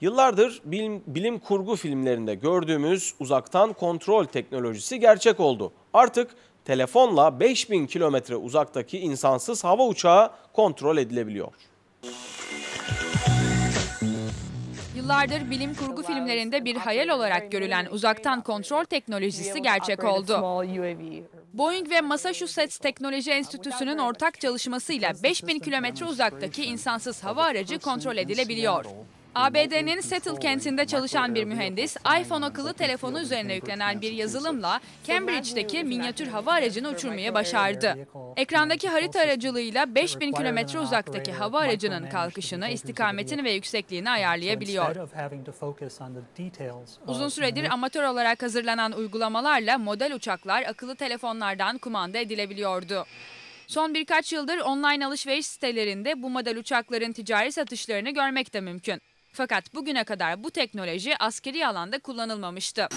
Yıllardır bilim, bilim kurgu filmlerinde gördüğümüz uzaktan kontrol teknolojisi gerçek oldu. Artık telefonla 5000 kilometre uzaktaki insansız hava uçağı kontrol edilebiliyor. Yıllardır bilim kurgu filmlerinde bir hayal olarak görülen uzaktan kontrol teknolojisi gerçek oldu. Boeing ve Massachusetts Teknoloji Enstitüsü'nün ortak çalışmasıyla 5000 kilometre uzaktaki insansız hava aracı kontrol edilebiliyor. ABD'nin Seattle kentinde çalışan bir mühendis, iPhone akıllı telefonu üzerine yüklenen bir yazılımla Cambridge'deki minyatür hava aracını uçurmayı başardı. Ekrandaki harita aracılığıyla 5000 kilometre uzaktaki hava aracının kalkışını, istikametini ve yüksekliğini ayarlayabiliyor. Uzun süredir amatör olarak hazırlanan uygulamalarla model uçaklar akıllı telefonlardan kumanda edilebiliyordu. Son birkaç yıldır online alışveriş sitelerinde bu model uçakların ticari satışlarını görmek de mümkün. Fakat bugüne kadar bu teknoloji askeri alanda kullanılmamıştı.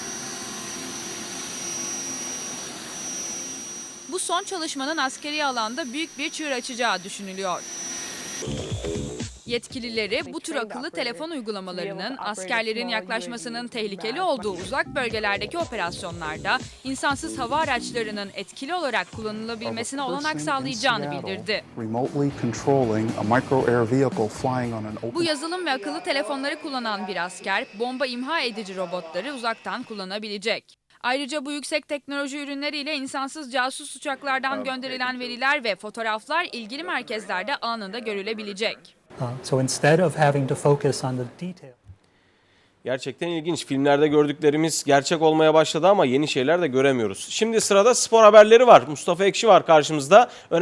Bu son çalışmanın askeri alanda büyük bir çığır açacağı düşünülüyor. Yetkilileri bu tür akıllı telefon uygulamalarının askerlerin yaklaşmasının tehlikeli olduğu uzak bölgelerdeki operasyonlarda insansız hava araçlarının etkili olarak kullanılabilmesine olanak sağlayacağını bildirdi. Bu yazılım ve akıllı telefonları kullanan bir asker bomba imha edici robotları uzaktan kullanabilecek. Ayrıca bu yüksek teknoloji ürünleriyle insansız casus uçaklardan gönderilen veriler ve fotoğraflar ilgili merkezlerde anında görülebilecek. Uh, so instead of having to focus on the detail. Gerçekten ilginç. Filmlerde gördüklerimiz gerçek olmaya başladı ama yeni şeyler de göremiyoruz. Şimdi sırada spor haberleri var. Mustafa Ekşi var karşımızda.